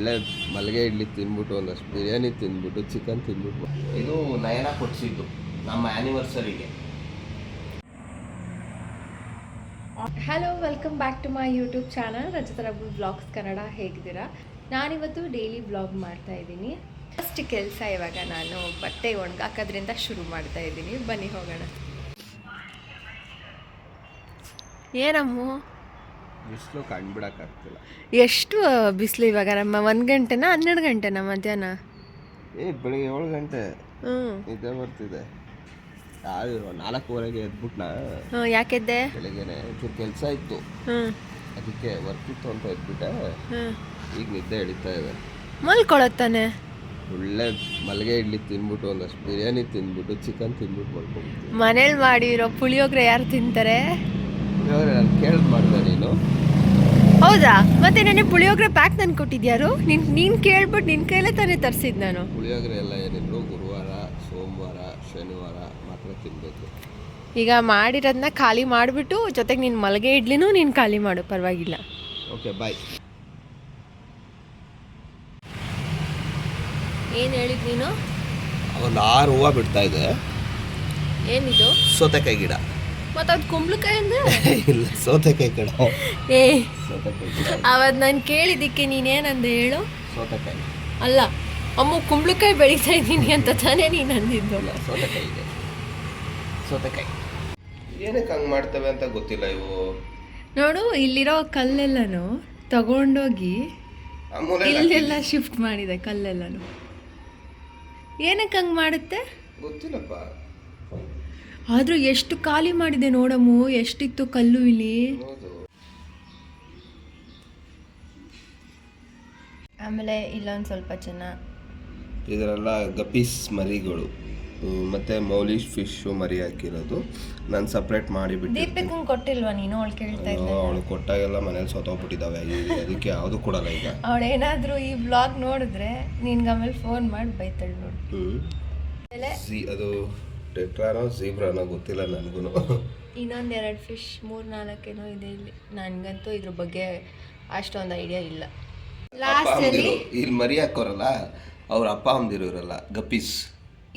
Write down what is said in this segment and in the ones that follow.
ಒಳ್ಳೆ ಮಲ್ಲಿಗೆ ಇಡ್ಲಿ ತಿಂದ್ಬಿಟ್ಟು ಒಂದಷ್ಟು ಬಿರಿಯಾನಿ ತಿಂದ್ಬಿಟ್ಟು ಚಿಕನ್ ತಿನ್ಬಿಟ್ಟು. ಇದು ನಯನ ಕೊಡಿಸಿದ್ದು ನಮ್ಮ ಆ್ಯನಿವರ್ಸರಿಗೆ hello welcome back to my YouTube channel Rajata Raghu blogs Kannada. ಹೇಗಿದ್ದೀರಾ? ನಾನಿವತ್ತು ಡೈಲಿ ಬ್ಲಾಗ್ ಮಾಡ್ತಾ ಇದ್ದೀನಿ. ಫಸ್ಟ್ ಕೆಲಸ ಇವಾಗ ನಾನು ಬಟ್ಟೆ ಒಣಗಾಕೋದ್ರಿಂದ ಶುರು ಮಾಡ್ತಾ ಇದ್ದೀನಿ. ಬನ್ನಿ ಹೋಗೋಣ. ಏನಮ್ಮು? ಬಿಸಿಲು ಕಂಡ್ಬಿಡಕ್ಕಾಗ್ತಿಲ್ಲ. ಎಷ್ಟು ಬಿಸಿಲು ಇವಾಗ? ನಮ್ಮ ಒಂದು ಗಂಟೆನ ಹನ್ನೆರಡು ಗಂಟೆನ ಮಧ್ಯಾಹ್ನ? ಏ ಬೆಳಿಗ್ಗೆ ಏಳು ಗಂಟೆ. ನಿದ್ದೆ ಬರ್ತಿದೆ. ಯಾರು ನಾಲ್ಕೂವರೆಗೆ ಎದ್ಬಿಟ್ನ? ಹ್ಞೂ ಯಾಕೆದ್ದೆ ಬೆಳಿಗ್ಗೆನೆ ಒಂಚೂರು ಕೆಲಸ ಇತ್ತು. ಅದಕ್ಕೆ ವರ್ಕ್ ಇತ್ತು ಅಂತ ಎದ್ಬಿಟ್ಟೆ. ಈಗ ನಿದ್ದೆ ಎಳಿತಾ ಇದೆ. ಮಲ್ಕೊಳತ್ತಾನೆ ಒಳ್ಳೆ ಮಲ್ಲಿಗೆ ಇಡ್ಲಿ ತಿನ್ಬಿಟ್ಟು ಒಂದಷ್ಟು ಬಿರಿಯಾನಿ ತಿನ್ಬಿಟ್ಟು ಚಿಕನ್ ತಿನ್ಬಿಟ್ಟು ಮಲ್ಕೊಂಡು ಮನೇಲಿ ಮಾಡಿರೋ ಪುಳಿಯೋಗರೆ ಯಾರು ತಿಂತಾರೆ? ನಾನು ಕೇಳಿದ್ ಮಾಡ್ದೆ ನೀನು. ಹೌದಾ? ಮತ್ತೆ ನನಗೆ ಪುಳಿಯೋಗರೆ ಪ್ಯಾಕ್ ತಂದು ಕೊಟ್ಟಿದ್ಯಾರು? ನೀನ್ ನೀನ್ ಕೇಳ್ಬಿಟ್ಟು ನಿನ್ ಕೈಲೇ ತಾನೇ ತರಿಸಿದ್ ನಾನು. ಪುಳಿಯೋಗರೆ ಎಲ್ಲ ಏನಿದ್ರು ಗುರುವಾರ ಸೋಮವಾರ ಶನಿವಾರ ಮಾತ್ರ ತಿನ್ಬೇಕು. ಈಗ ಮಾಡಿರೋದನ್ನ ಖಾಲಿ ಮಾಡಿಬಿಟ್ಟು ಜೊತೆಗೆ ನಿನ್ನ ಮಲಗೆ ಇಡ್ಲಿನೂ ನೀನು ಖಾಲಿ ಮಾಡು ಪರವಾಗಿಲ್ಲ. ಓಕೆ ಬಾಯ್ ಏನು ಹೇಳಿದ್ ನೀನು? ಒಂದು ಆರು ಹೂವು ಬಿಡ್ತಾ ಇದೆ. ಏನಿದು? ಸೌತೆಕಾಯಿ ಗಿಡ. ಮತ್ತೆ ಅದು ಕುಂಬಳಕಾಯಿ ಅಂದ್ರೆ ಇಲ್ಲ ಸೌತೆಕಾಯಿ ಏ ಸೌತೆಕಾಯಿ ಗಿಡ. ಅವತ್ತು ನಾನು ಕೇಳಿದ್ದಕ್ಕೆ ನೀನೇನಂದ ಹೇಳು? ಸೌತೆಕಾಯಿ. ಅಲ್ಲ ಅಮ್ಮ ಕುಂಬಳಕಾಯಿ ಬೆಳೀತಾ ಇದ್ದೀನಿ ಅಂತ ತಾನೇ ನೀನು ಅಂದಿದ್ದು. ಇಲ್ಲ ಸೌತೆಕಾಯಿ ಇದೆ. ಸೌತೆಕಾಯಿ. ಏನಕ್ಕೆ ಹಂಗೆ ಮಾಡ್ತವೆ ಅಂತ ಗೊತ್ತಿಲ್ಲ ಇವು? ನೋಡು ಇಲ್ಲಿರೋ ಕಲ್ಲೆಲ್ಲನು ತಗೊಂಡೋಗಿ ಆ ಇಲ್ಲೆಲ್ಲ ಶಿಫ್ಟ್ ಮಾಡಿದೆ ಕಲ್ಲೆಲ್ಲನು. ಏನಕ್ಕೆ ಹಂಗೆ ಮಾಡುತ್ತೆ? ಗೊತ್ತಿಲ್ಲಪ್ಪ. ಆದ್ರೂ ಎಷ್ಟು ಖಾಲಿ ಮಾಡಿದೆ ನೋಡಮ್ಮು ಎಷ್ಟಿತ್ತು ಕಲ್ಲು ಇಲ್ಲಿ? ಆಮೇಲೆ ಇಲ್ಲೊಂದು ಸ್ವಲ್ಪ ಜನ ಇದರೆಲ್ಲ ಗಪೀಸ್ ಮರಿಗಳು. ಮತ್ತೆ ಮೌಲಿಶ್ ಫಿಶ್ ಮರಿ ಹಾಕಿರೋದು. ನಾನು ಸಪ್ರೇಟ್ ಮಾಡಿಬಿಟ್ಟು ದೀಪಿಕಂಗ್ ಕೊಟ್ಟಿಲ್ವಾ ನೀನು? ಅವಳು ಕೇಳ್ತಾ ಇದ್ದೆ. ಅವಳು ಕೊಟ್ಟಾಗೆಲ್ಲ ಮನೇಲಿ ಸೊತೋಗ್ಬಿಟ್ಟಿದ್ದಾವೆ ಅದಕ್ಕೆ ಯಾವುದು ಕೊಡಲ್ಲ ಈಗ. ಅವಳೇನಾದ್ರೂ ಈ ಬ್ಲಾಗ್ ನೋಡಿದ್ರೆ ನಿನ್ಗೆ ಆಮೇಲೆ ಫೋನ್ ಮಾಡಿ ಬೈತಾಳೆ ನೋಡಿ. ಹ್ಮ್. ಆಮೇಲೆ ಝೀ ಅದು ಟೆಟ್ರಾನೋ ಝೀಬ್ರಾನೋ ಗೊತ್ತಿಲ್ಲ ನನಗೂ ಇನ್ನೊಂದು ಎರಡು ಫಿಶ್ ಮೂರು ನಾಲ್ಕೇನೋ ಇದೆ ಇಲ್ಲಿ. ನನಗಂತೂ ಇದ್ರ ಬಗ್ಗೆ ಅಷ್ಟೊಂದು ಐಡಿಯಾ ಇಲ್ಲ. ಲಾಸ್ಟಲ್ಲಿ ಇಲ್ಲಿ ಮರಿ ಹಾಕೋರಲ್ಲ ಅವ್ರ ಅಪ್ಪ ಅಮ್ಮದಿರು ಇರಲ್ಲ ಗಪೀಸ್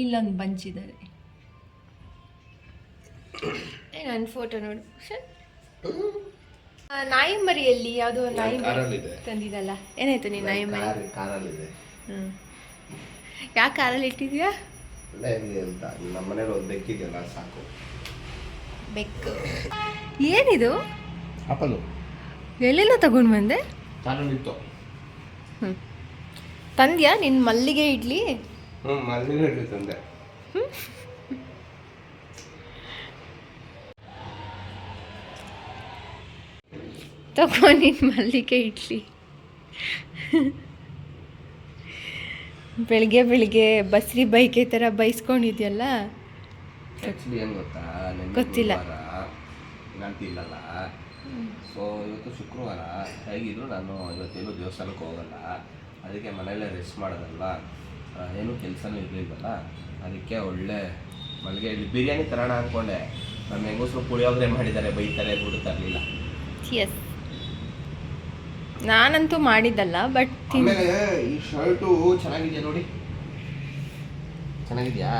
ಇಲ್ಲೊಂದು ಬಂಚಿದ್ದಾರೆ ನನ್ನ ಫೋಟೋ ನೋಡಿ. ನಾಯಿ ಮರಿಯಲ್ಲಿ ಯಾವುದೋ ನಾಯಿ ಮರಿ ತಂದಿದ್ದಲ್ಲ ಏನಾಯ್ತು ನೀನು ನಾಯಿ ಮರಿ? ಹ್ಞೂ ಯಾಕೆ ಕಾರಲ್ಲಿ ಇಟ್ಟಿದ್ಯಾ? ಒಳ್ಳೆ ಇದೆ ಅಂತ. ನಮ್ಮ ಮನೇಲಿ ಒಂದು ಬೆಕ್ಕಿದೆಯಲ್ಲ ಸಾಕು. ಬೆಕ್ಕು. ಏನಿದು? ಎಲ್ಲಿಂದ ತಗೊಂಡು ಬಂದೆ? ಹ್ಞೂ ತಂದ್ಯಾ ನಿನ್ನ ಮಲ್ಲಿಗೆ ಇಡ್ಲಿ? ಹ್ಞೂ ಮಲ್ಲಿಗೆ ತಂದೆ. ತಗೋ ನಿನ್ನ ಮಲ್ಲಿಗೆ ಇಡ್ಲಿ. ಬೆಳಿಗ್ಗೆ ಬೆಳಿಗ್ಗೆ ಬಸ್ರಿ ಬೈಕೆ ಥರ ಬೈಸ್ಕೊಂಡಿದ್ಯಲ್ಲ? ಆ್ಯಕ್ಚುಲಿ ಏನು ಗೊತ್ತಾ? ನನಗೆ ಗೊತ್ತಿಲ್ಲ. ನಾನು ತಿನ್ನಲ್ಲ ಸೊ ಇವತ್ತು ಶುಕ್ರವಾರ ಹೇಗಿದ್ರು ನಾನು ಇವತ್ತೇನು ದೇವಸ್ಥಾನಕ್ಕೆ ಹೋಗಲ್ಲ. ಅದಕ್ಕೆ ಮನೆಯಲ್ಲೇ ರೆಸ್ಟ್ ಮಾಡೋದಲ್ಲ ಆ, ಏನೂ ಕೆಲಸನೂ ಇರಲಿಲ್ವಲ್ಲ ಅದಕ್ಕೆ ಒಳ್ಳೆ ಮಲ್ಲಿಗೆ ಇಲ್ಲಿ ಬಿರಿಯಾನಿ ತರೋಣ ಅಂದ್ಕೊಂಡೆ ನಮ್ಮ ಹೆಂಗಸರು ಪುಳಿಯೋಗರೆ ಮಾಡಿದ್ದಾರೆ ಬೈತಾರೆ ದುಡ್ಡು ಇರಲಿಲ್ಲ ಎಸ್ ನಾನಂತೂ ಮಾಡಿದ್ದಲ್ಲ ಬಟ್ ಆಮೇಲೆ ಈ ಶರ್ಟು ಚೆನ್ನಾಗಿದೆ ನೋಡಿ? ಚೆನ್ನಾಗಿದೆಯಾ?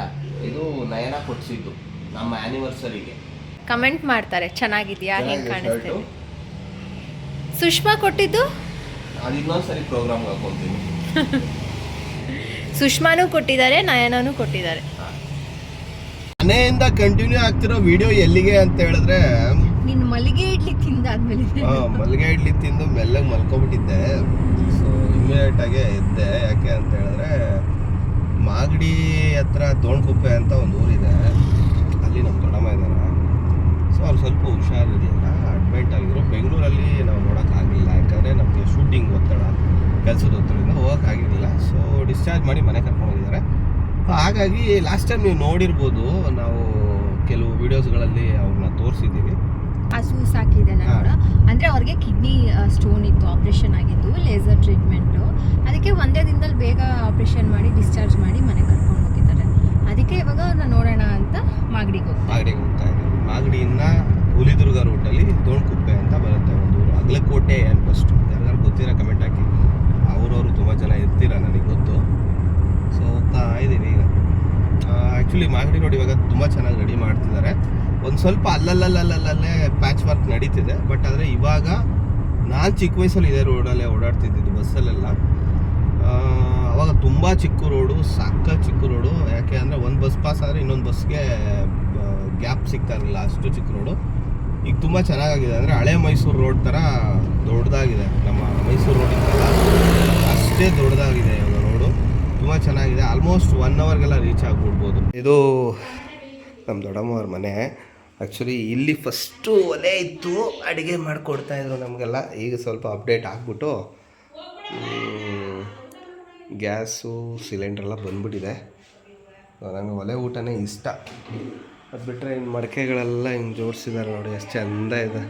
ಇದು ನಯನ ಕೊಡಿಸಿದ್ದು ನಮ್ಮ ಆ್ಯನಿವರ್ಸರಿಗೆ ಕಮೆಂಟ್ ಮಾಡ್ತಾರೆ ಚೆನ್ನಾಗಿದ್ಯಾ? ಹೆಂಗೆ ಕಾಣಿಸ್ತಾ ಇದೆ ಸುಷ್ಮಾ ಕೊಟ್ಟಿದ್ದು? ಅದು ಇನ್ನೊಂದ್ಸರಿ ಪ್ರೋಗ್ರಾಮ್ ಹಾಕೊಂತೀನಿ. ಸುಷ್ಮಾನೂ ಕೊಟ್ಟಿದ್ದಾರೆ ನಯನನೂ ಕೊಟ್ಟಿದ್ದಾರೆ. ಮನೆಯಿಂದ ಕಂಟಿನ್ಯೂ ಆಗ್ತಿರೋ ವಿಡಿಯೋ ಎಲ್ಲಿಗೆ ಅಂತ ಹೇಳಿದ್ರೆ ನಿನ್ನ ಮಲ್ಲಿಗೆ ಇಡ್ಲಿ ತಿಂದಾದ್ಮೇಲೆ. ಆ, ಮಲ್ಲಿಗೆ ಇಡ್ಲಿ ತಿಂದು ಮೆಲ್ಲಗೆ ಮಲ್ಕೊಬಿಟ್ಟಿದ್ದೆ ಸೊ ಇಮಿಡಿಯೇಟ್ ಆಗಿ ಎದ್ದೆ. ಯಾಕೆ ಅಂತ ಹೇಳಿದ್ರೆ ಮಾಗಡಿ ಹತ್ರ ದೋಣ್ಕುಪ್ಪೆ ಅಂತ ಒಂದು ಊರಿದೆ. ಅಲ್ಲಿ ನಮ್ಮ ದೊಡ್ಡಮ್ಮ ಇದ್ದಾರೆ ಸೊ ಅವ್ರು ಸ್ವಲ್ಪ ಹುಷಾರಿರಲಿಲ್ಲ. ಅಡ್ಮಿಟ್ ಆಗಿದ್ರು. ಬೆಂಗಳೂರಲ್ಲಿ ನಾವು ನೋಡೋಕ್ಕಾಗಲಿಲ್ಲ ಯಾಕಂದರೆ ನಮಗೆ ಶೂಟಿಂಗ್ ಒತ್ತಡ ಕೆಲಸದ ಒತ್ತಡದಿಂದ ಹೋಗೋಕ್ಕಾಗಿರಲಿಲ್ಲ ಸೊ ಡಿಸ್ಚಾರ್ಜ್ ಮಾಡಿ ಮನೆ ಕರ್ಕೊಂಡಿದ್ದಾರೆ ಹಾಗಾಗಿ ಲಾಸ್ಟ್ ಟೈಮ್ ನೀವು ನೋಡಿರ್ಬೋದು ನಾವು ಕೆಲವು ವೀಡಿಯೋಸ್ಗಳಲ್ಲಿ ಅವ್ರನ್ನ ತೋರಿಸಿದ್ದೀವಿ. ಹಸು ಸಾಕಿದ್ದಾನೆ ನಾನು ಅಂದರೆ ಅವ್ರಿಗೆ ಕಿಡ್ನಿ ಸ್ಟೋನ್ ಇತ್ತು ಆಪ್ರೇಷನ್ ಆಗಿದ್ದು ಲೇಸರ್ ಟ್ರೀಟ್ಮೆಂಟು ಅದಕ್ಕೆ ಒಂದೇ ದಿನದಲ್ಲಿ ಬೇಗ ಆಪ್ರೇಷನ್ ಮಾಡಿ ಡಿಸ್ಚಾರ್ಜ್ ಮಾಡಿ ಮನೆ ಕರ್ಕೊಂಡು ಹೋಗಿದ್ದಾರೆ. ಅದಕ್ಕೆ ಇವಾಗ ನಾನು ನೋಡೋಣ ಅಂತ ಮಾಗಡಿಗೆ ಹೋಗ್ತಾ ಮಾಗಡಿಗೆ ಹೋಗ್ತಾ ಇದ್ದೀವಿ ಮಾಗಡಿಯಿಂದ ಹುಲಿದುರ್ಗ ರೂಟಲ್ಲಿ ತೋಣಕುಪ್ಪೆ ಅಂತ ಬರುತ್ತೆ ಒಂದು ಅಗ್ಲಕೋಟೆ ಅಂತ ಫಸ್ಟ್ ಎಲ್ಲರೂ ಗೊತ್ತಿರೋ ಕಮೆಂಟ್ ಹಾಕಿ. ಅವರವರು ತುಂಬ ಜನ ಇರ್ತೀರ ನನಗೆ ಗೊತ್ತು. ಸೊ ಹೋಗ್ತಾ ಇದ್ದೀವಿ ಈಗ. ಆ್ಯಕ್ಚುಲಿ ಮಾಗಡಿ ನೋಡಿ ಇವಾಗ ತುಂಬ ಚೆನ್ನಾಗಿ ಒಂದು ಸ್ವಲ್ಪ ಅಲ್ಲಲ್ಲಲ್ಲಲ್ಲಲ್ಲೇ ಪ್ಯಾಚ್ ವರ್ಕ್ ನಡೀತಿದೆ ಬಟ್ ಆದರೆ ಇವಾಗ ನಾನು ಚಿಕ್ಕ ವಯಸ್ಸಲ್ಲಿ ಇದೇ ರೋಡಲ್ಲೇ ಓಡಾಡ್ತಿದ್ದಿದ್ದು ಬಸ್ಸಲ್ಲೆಲ್ಲ ಅವಾಗ ತುಂಬ ಚಿಕ್ಕ ರೋಡು ಸಾಕ ಚಿಕ್ಕ ರೋಡು ಯಾಕೆ ಅಂದರೆ ಒಂದು ಬಸ್ ಪಾಸ್ ಆದರೆ ಇನ್ನೊಂದು ಬಸ್ಗೆ ಗ್ಯಾಪ್ ಸಿಗ್ತಾ ಇರಲಿಲ್ಲ ಅಷ್ಟು ಚಿಕ್ಕ ರೋಡು ಈಗ ತುಂಬ ಚೆನ್ನಾಗಿದೆ ಅಂದರೆ ಹಳೆ ಮೈಸೂರು ರೋಡ್ ಥರ ದೊಡ್ಡದಾಗಿದೆ. ನಮ್ಮ ಮೈಸೂರು ರೋಡ್ ಇತ್ತಲ್ಲ ಅಷ್ಟೇ ದೊಡ್ಡದಾಗಿದೆ ಇವಾಗ ರೋಡು ತುಂಬ ಚೆನ್ನಾಗಿದೆ. ಆಲ್ಮೋಸ್ಟ್ ಒನ್ ಅವರ್ಗೆಲ್ಲ ರೀಚ್ ಆಗಿಬಿಡ್ಬೋದು. ಇದು ನಮ್ಮ ದೊಡ್ಡಮ್ಮವ್ರ ಮನೆ. ಆ್ಯಕ್ಚುಲಿ ಇಲ್ಲಿ ಫಸ್ಟು ಒಲೆ ಇತ್ತು, ಅಡುಗೆ ಮಾಡಿಕೊಡ್ತಾಯಿದ್ರು ನಮಗೆಲ್ಲ. ಈಗ ಸ್ವಲ್ಪ ಅಪ್ಡೇಟ್ ಆಗಿಬಿಟ್ಟು ಗ್ಯಾಸು ಸಿಲಿಂಡ್ರೆಲ್ಲ ಬಂದ್ಬಿಟ್ಟಿದೆ. ನನಗೆ ಒಲೆ ಊಟನೇ ಇಷ್ಟ. ಅದು ಬಿಟ್ಟರೆ ಇನ್ನು ಮಡಕೆಗಳೆಲ್ಲ ಹಿಂಗೆ ಜೋಡಿಸಿದ್ದಾರೆ ನೋಡಿ, ಎಷ್ಟು ಚಂದ ಇದೆ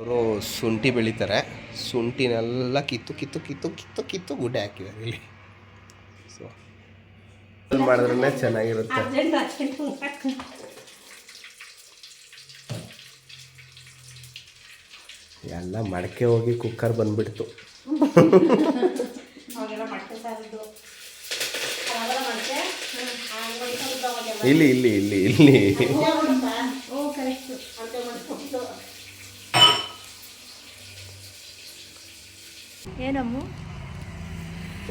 ಅವರು ಶುಂಠಿ ಬೆಳೀತಾರೆ. ಶುಂಠಿನೆಲ್ಲ ಕಿತ್ತು ಕಿತ್ತು ಕಿತ್ತು ಕಿತ್ತು ಕಿತ್ತು ಗುಡ್ಡೆ ಹಾಕಿದ್ದಾರೆ ಇಲ್ಲಿ. ಸೊ ಮಾಡಿದ್ರೆ ಚೆನ್ನಾಗಿರುತ್ತೆ. ಎಲ್ಲ ಮಡಕೆ ಹೋಗಿ ಕುಕ್ಕರ್ ಬಂದ್ಬಿಡ್ತು. ಇಲ್ಲಿ ಇಲ್ಲಿ ಇಲ್ಲಿ ಇಲ್ಲಿ. ಏನಮ್ಮು?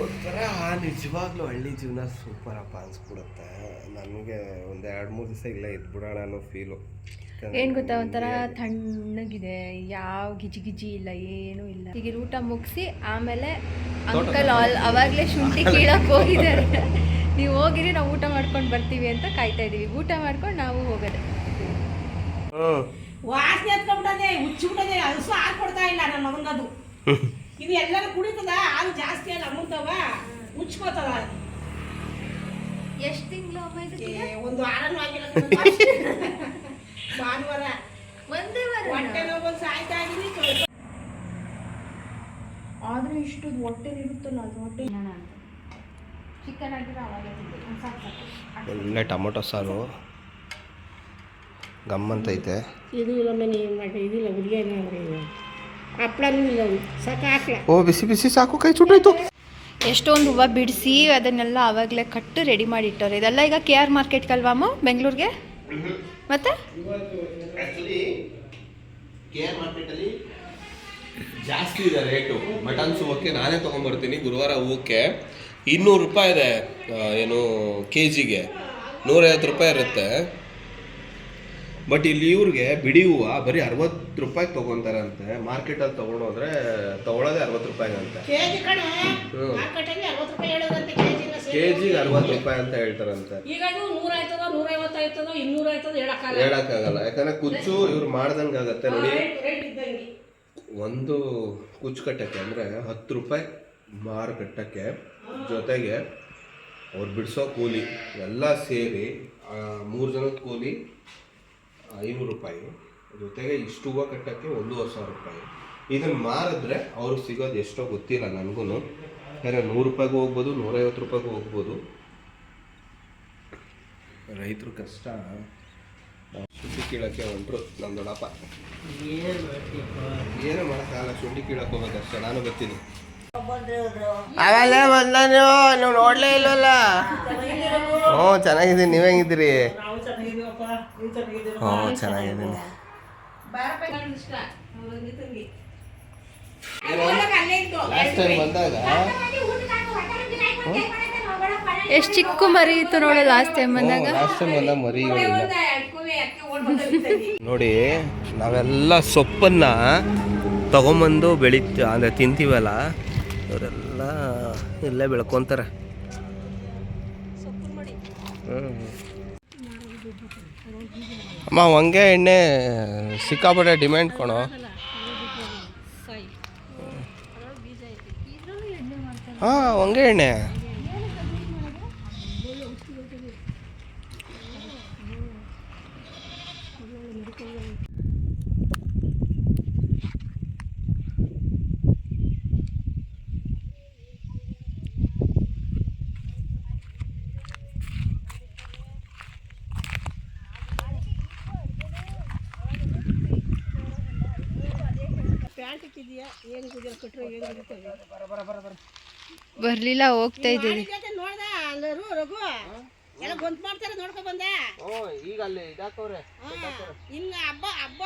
ಒಂಥರ ನಿಜವಾಗ್ಲೂ ಹಳ್ಳಿ ಜೀವನ ಸೂಪರ್ ಅಪ್ಪ ಅನ್ಸ್ಬಿಡುತ್ತೆ. ನನಗೆ ಒಂದು ಎರಡು ಮೂರು ದಿವಸ ಇಲ್ಲೇ ಇದ್ಬಿಡೋಣ ಅನ್ನೋ ಫೀಲು ಏನು ಗೊತ್ತಾ? ಒಂಥರ ತಣ್ಣಗಿದೆ. ಯಾವ ಗಿಜಿ ಗಿಜಿ ಇಲ್ಲ ಏನೂ ಇಲ್ಲ. ಈಗ ಊಟ ಮುಗಿಸಿ ಆಮೇಲೆ ಅಂಕಲ್ ಆಲ್ ಅವಾಗಲೇ ಶುಂಠಿ ಕೀಳಕ್ ಹೋಗಿದ್ದಾರೆ. ನೀವು ಹೋಗಿರಿ ನಾವು ಊಟ ಮಾಡ್ಕೊಂಡು ಬರ್ತೀವಿ ಅಂತ ಕಾಯ್ತಾ ಇದೀವಿ. ಊಟ ಮಾಡ್ಕೊಂಡು ನಾವು ಹೋಗೋದು. ವಾಸನೆ ಎತ್ಕೊಂಡ್ಬಿಟ್ಟದೆ ಹುಚ್ಚಿಬಿಟ್ಟದೆ ಅದು ಸಹ ಕೊಡ್ತಾ ಇಲ್ಲ ನನ್ನ ಮಗನದು ಇದು ಎಲ್ಲರೂ ಕುಡಿತದ? ಹಾಲು ಜಾಸ್ತಿ ಅಲ್ಲ ಅಮೃತವ? ಮುಚ್ಕೋತದ? ಎಷ್ಟು ತಿಂಗಳು ಒಂದು ವಾರನೂ ಆಗಿಲ್ಲ ಭಾನುವಾರ. ಒಂದೇ ಹೊಟ್ಟೆ ನೋವು ಬಂದು ಸಾಯ್ತಾ ಇದೀನಿ ಸ್ವಲ್ಪ. ಆದ್ರೆ ಇಷ್ಟು ಹೊಟ್ಟೆ ಇರುತ್ತಲ್ಲ ಅದು ಹೊಟ್ಟೆ. ಚಿಕನ್ ಆಗಿದ್ರೆ ಅವಾಗೆ ಒಳ್ಳೆ ಟೊಮೊಟೊ ಸಾರು. ಗಮ್ಮಂತೈತೆ ಇದು ಇಲ್ಲ ಮನೆ ಮಾಡಿ ಇದಿಲ್ಲ ಹುಡುಗಿಯನ್ನ ಸಾಕಾಕ್ಲ ಓ ಬಿಸಿ ಬಿಸಿ ಸಾಕು ಕೈ ಚುಟ್ಟೋಯ್ತು ಎಷ್ಟೊಂದು ಹೂವು ಬಿಡಿಸಿ ಅದನ್ನೆಲ್ಲ ಆವಾಗಲೇ ಕಟ್ಟು ರೆಡಿ ಮಾಡಿ ಇಟ್ಟವ್ರೆ ಇದೆಲ್ಲ ಈಗ ಕೆ ಆರ್ ಮಾರ್ಕೆಟ್ಗೆ ಅಲ್ವಾಮ ಬೆಂಗಳೂರಿಗೆ? ಮತ್ತೆ? ಮಾರ್ಕೆಟಲ್ಲಿ ಜಾಸ್ತಿ ಇದೆ ರೇಟು ಮಟನ್ ಹೂವಕ್ಕೆ ನಾನೇ ತೊಗೊಂಬರ್ತೀನಿ ಗುರುವಾರ ಹೂವಕ್ಕೆ. ಇನ್ನೂರು ರೂಪಾಯಿ ಇದೆ ಏನು ಕೆ ಜಿಗೆ ನೂರೈವತ್ತು ರೂಪಾಯಿ ಇರುತ್ತೆ. ಬಟ್ ಇಲ್ಲಿ ಇವ್ರಿಗೆ ಬಿಡಿ ಹೂವು ಬರೀ ಅರವತ್ತು ರೂಪಾಯಿ ತಗೊಂತಾರಂತೆ. ಮಾರ್ಕೆಟಲ್ಲಿ ಅಲ್ಲಿ ತಗೊಂಡೋದ್ರೆ ತಗೊಳ್ಳೋದೇ ಅರವತ್ತು ರೂಪಾಯಿ ಅಂತ. ಕೆಜಿಗೆ ಕೆ ಜಿಗೆ ಅರವತ್ತು ರೂಪಾಯಿ ಅಂತ ಹೇಳ್ತಾರಂತೆ. ಈಗ ಇದು ನೂರ ಆಯ್ತದೋ ನೂರೈವತ್ತು ಆಯ್ತದೋ ಇನ್ನೂರ ಆಯ್ತದೋ ಹೇಳಕ್ಕಾಗಲ್ಲ. ಹೇಳಕ್ಕಾಗಲ್ಲ. ಯಾಕಂದ್ರೆ ಕುಚ್ಚು ಇವ್ರು ಮಾಡ್ದಂಗೆ ಆಗತ್ತೆ ನೋಡಿ. ಒಂದು ಕುಚ್ಚು ಕಟ್ಟಕ್ಕೆ ಅಂದರೆ ಹತ್ತು ರೂಪಾಯಿ ಮಾರು ಕಟ್ಟಕ್ಕೆ ಜೊತೆಗೆ ಅವ್ರು ಬಿಡಿಸೋ ಕೂಲಿ ಎಲ್ಲ ಸೇರಿ ಮೂರು ಜನದ ಕೂಲಿ ಐನೂರು ರೂಪಾಯಿ. ಜೊತೆಗೆ ಇಷ್ಟು ಹೂವು ಕಟ್ಟೋಕ್ಕೆ ಒಂದೂವರೆ ಸಾವಿರ ರೂಪಾಯಿ. ಇದನ್ನು ಮಾರಿದ್ರೆ ಅವ್ರಿಗೆ ಸಿಗೋದು ಎಷ್ಟೋ ಗೊತ್ತಿಲ್ಲ ನನಗೂ ಯಾಕಂದರೆ ನೂರು ರೂಪಾಯಿಗೂ ಹೋಗ್ಬೋದು, ನೂರೈವತ್ತು ರೂಪಾಯಿಗೂ ಹೋಗ್ಬೋದು. ರೈತರು ಕಷ್ಟ. ಶುಂಠಿ ಕೀಳೋಕ್ಕೆ ಹೊಂಟ್ರು ನಮ್ಮ ದೊಡ್ಡಪ್ಪ. ಏನು ಮಾಡೋಕ್ಕಾಗಲ್ಲ, ಶುಂಠಿ ಕೀಳಕ್ಕೆ ಹೋಗ್ಬೇಕಷ್ಟೇ ನಾನು ಬರ್ತೀನಿ. ಆಗಲ್ಲೇ ಬಂದ ನೀವು ನೀವು ನೋಡಲೇ ಇಲ್ವಲ್ಲ? ಹ್ಞೂ ಚೆನ್ನಾಗಿದ್ದೀನಿ ನೀವು ಹೆಂಗಿದ್ದೀರಿ ನಾವು ಚೆನ್ನಾಗಿದ್ದೀವಪ್ಪ ನೀವು ಚೆನ್ನಾಗಿದ್ದೀರ ಹ್ಞೂ ಬಂದಾಗ? ಎಷ್ಟು ಚಿಕ್ಕ ಮರಿ ಇತ್ತು ನೋಡಿ ಲಾಸ್ಟ್ ಟೈಮ್ ಬಂದಾಗ. ಲಾಸ್ಟ್ ಟೈಮ್ ಬಂದಾಗ ಮರಿ ನೋಡಿ ನಾವೆಲ್ಲ ಸೊಪ್ಪನ್ನ ತಗೊಂಬಂದು ಬೆಳಿತೀವಿ ಅಂದರೆ ತಿಂತೀವಲ್ಲ? ಅವರೆಲ್ಲ ಇಲ್ಲೇ ಬೆಳ್ಕೊತಾರೆ. ಹ್ಮ್. ಅಮ್ಮ ಹೊಂಗೆ ಎಣ್ಣೆ ಸಿಕ್ಕಾಪಟ್ಟೆ ಡಿಮ್ಯಾಂಡ್ ಕೊಣೋ ಹಾಂ ಹೊಂಗೆ ಎಣ್ಣೆ. ಬರ್ಲಿಲ್ಲ ಹೋಗ್ತಾ ಇದ್ದೀನಿ ಜೊತೆ ನೋಡ್ದ ಅಲ್ಲರು ರಘು? ಎಲ್ಲ ಗೊಂತ್ ಮಾಡ್ತಾರೆ ನೋಡ್ಕೊ ಬಂದೆ? ಓ ಈಗ ಅಲ್ಲಿ ಇದಾಕವ್ರೆ ಹಾ, ಇನ್ನು ಹಬ್ಬ ಹಬ್ಬ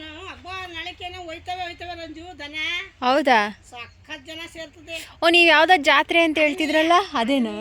ನಾವು ಹಬ್ಬ ನಾಳೆಕೇನೋ ಹೋಯ್ತವೆ ಹೋಯ್ತವೆ ರಂಜು ದನ. ಹೌದಾ? ಸಖತ್ ಜನ ಸೇರ್ತದೆ. ಓ ನೀವು ಯಾವ್ದೋ ಜಾತ್ರೆ ಅಂತ ಹೇಳ್ತಿದ್ರಲ್ಲ ಅದೇನಾ?